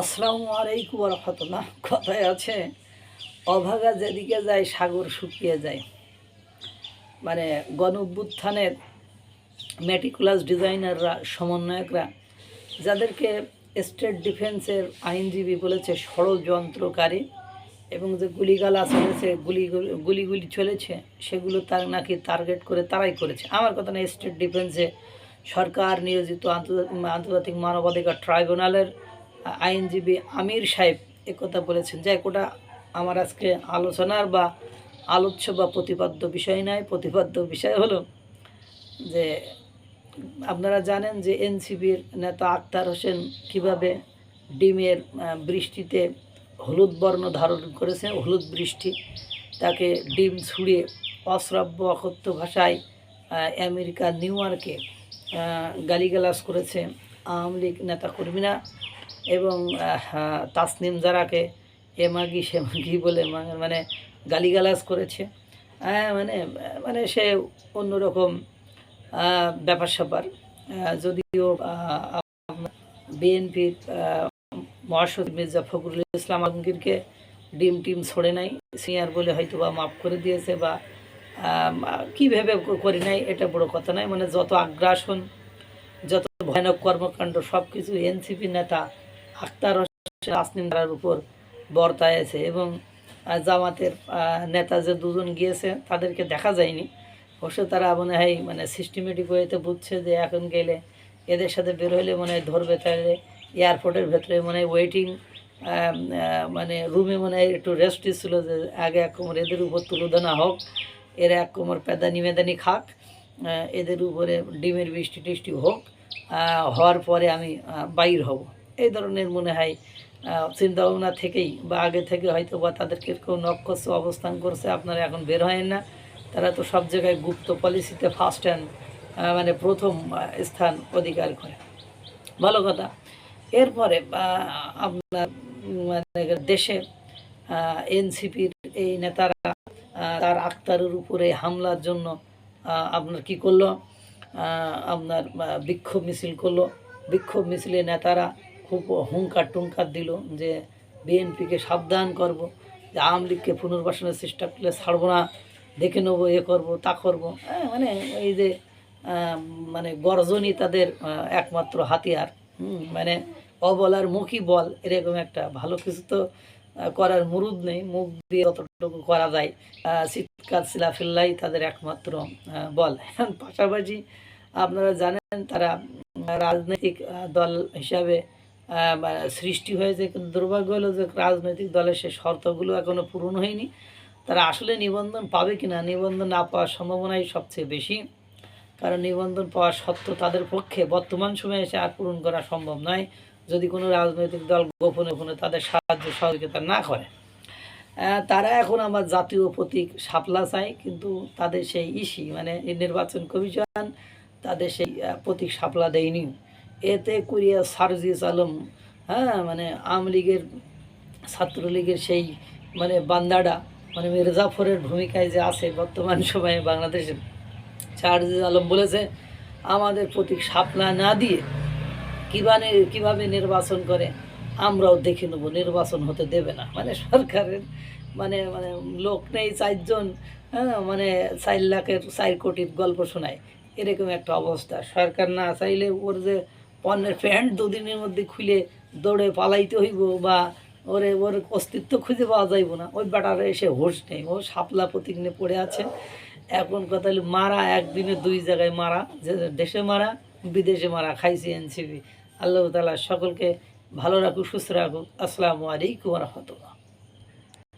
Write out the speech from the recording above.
আসসালামু আলাইকুম রহমতুল্লাহ। কথায় আছে, অভাগা যেদিকে যায়, সাগর শুকিয়ে যায়। মানে গণ মেটিকুলাস ডিজাইনাররা সমন্বয়করা, যাদেরকে স্টেট ডিফেন্সের আইনজীবী বলেছে, ষড়যন্ত্রকারী, এবং যে গুলিগালা চলেছে গুলি, গুলিগুলি চলেছে, সেগুলো তার নাকি টার্গেট করে, তারাই করেছে। আমার কথা না স্টেট ডিফেন্সে সরকার নিয়োজিত আন্তর্জাতিক আন্তর্জাতিক মানবাধিকার ট্রাইব্যুনালের আইনজীবী আমির সাহেব একথা বলেছেন যে ওটা আমার আজকে আলোচনার বা আলোচ্য বা প্রতিপাদ্য বিষয় নয়। প্রতিপাদ্য বিষয় হলো যে, আপনারা জানেন যে এনসিপির নেতা আক্তার হোসেন কীভাবে ডিমের বৃষ্টিতে হলুদ বর্ণ ধারণ করেছে। হলুদ বৃষ্টি তাকে ডিম ছুঁড়ে অশ্রাব্য অকথ্য ভাষায় আমেরিকা নিউ ইয়র্কে গালিগালাজ করেছে আওয়ামী লীগ নেতাকর্মীরা। এবং তাসনিম জারাকে এ মাগি, সে সেমাগি বলে মানে গালিগালাজ করেছে। হ্যাঁ মানে মানে সে অন্যরকম ব্যাপার স্যাপার। যদিও বিএনপির মহাসচিব মির্জা ফখরুল ইসলাম আলমগীরকে ডিম টিম ছড়ে নাই। সিনিয়র বলে হয়তো বা মাফ করে দিয়েছে বা কি ভেবে করি নাই, এটা বড় কথা নয়। মানে যত আগ্রাসন, যত ভয়ানক কর্মকাণ্ড সব কিছু এনসিপি নেতা হোসেন আসনিম তার উপর বর্তায় আছে এবং জামাতের নেতা যে দুজন গিয়েছে তাদেরকে দেখা যায়নি। অবশ্য তারা মনে হয় মানে সিস্টেমেটিক ওয়েতে বুঝছে যে এখন গেলে এদের সাথে বের হলে মনে হয় ধরবে তাহলে এয়ারপোর্টের ভেতরে মনে হয় ওয়েটিং মানে রুমে মনে হয় একটু রেস্ট ছিল যে আগে এক কোমর এদের উপর তুলোধনা হোক, এরা এক কোমর পেদানি মেদানি খাক এদের উপরে ডিমের বৃষ্টি টিষ্টি হোক হওয়ার পরে আমি বাইর হব। এই ধরনের মনে হয় আহ, চিন্তাভাবনা থেকেই বা আগে থেকে হয়তো বা তাদেরকে কেউ নক্ষস অবস্থান করছে আপনারা এখন বের হয় না। তারা তো সব জায়গায় গুপ্ত পলিসিতে ফার্স্ট হ্যান্ড মানে প্রথম স্থান অধিকার করে। ভালো কথা। এরপরে আপনার মানে দেশে এনসিপির এই নেতারা তার আক্তারের উপরে হামলার জন্য আপনার কি করল? আপনার বিক্ষোভ মিছিল করল। বিক্ষোভ মিছিলে নেতারা খুব হুঙ্কার টুঙ্কার দিল যে বিএনপিকে সাবধান করব যে আওয়ামী লীগকে পুনর্বাসনের চেষ্টা করলে ছাড়বো না দেখে নেব এ করব তা করব। হ্যাঁ, মানে এই যে মানে গর্জনই তাদের একমাত্র হাতিয়ার। মানে অবলার মুখই বল এরকম একটা। ভালো কিছু তো করার মুরুদ নেই। মুখ দিয়ে যতটুকু করা যায় চিৎকার শিলাফিল্লাই তাদের একমাত্র বল। পাশাপাশি আপনারা জানেন তারা রাজনৈতিক দল হিসাবে সৃষ্টি হয়েছে কিন্তু দুর্ভাগ্য হলো যে রাজনৈতিক দলের সে শর্তগুলো এখনও পূরণ হয়নি, তারা আসলে নিবন্ধন পাবে কি না নিবন্ধন না পাওয়ার সম্ভাবনাই সবচেয়ে বেশি। কারণ নিবন্ধন পাওয়া সত্ত্বেও তাদের পক্ষে বর্তমান সময়ে এসে আর পূরণ করা সম্ভব নয়, যদি কোনো রাজনৈতিক দল গোপনে গোপনে তাদের সাহায্য সহযোগিতা না করে। তারা এখন আমার জাতীয় প্রতীক সাপলা চায়, কিন্তু তাদের সেই ইসি মানে নির্বাচন কমিশন, তাদের সেই প্রতীক সাপলা দেয়নি। এতে করিয়া সারজিস আলম হ্যাঁ মানে আওয়ামী লীগের ছাত্রলীগের সেই মানে বান্দাডা মানে মির্জাফরের ভূমিকায় যে আছে বর্তমান সময়ে বাংলাদেশে শাহরজিজ আলম বলেছে, আমাদের প্রতীক শাপলা না দিয়ে কীভাবে কীভাবে নির্বাচন করে, আমরাও দেখে নেব, নির্বাচন হতে দেবে না। মানে সরকারের মানে মানে লোক নেই চারজন হ্যাঁ মানে চার লাখের চার কোটির গল্প শোনায়, এরকম একটা অবস্থা। সরকার না চাইলে ওর যে পণ্যের প্যান্ট দুদিনের মধ্যে খুলে দৌড়ে পালাইতে হইব বা ওরে, ওর অস্তিত্ব খুঁজে পাওয়া যাইব না। ওই বেটারে এসে হোশ নেই। ও সাপলা প্রতীক নিয়ে পড়ে আছে। এখন কথা হলো মারা, একদিনে দুই জায়গায় মারা। যে দেশে মারা, বিদেশে মারা, খাইছি এনসিবি আল্লাহ তালা সকলকে ভালো রাখুক, সুস্থ রাখুক। আসসালামু আলাইকুম রহমতুল্লাহ।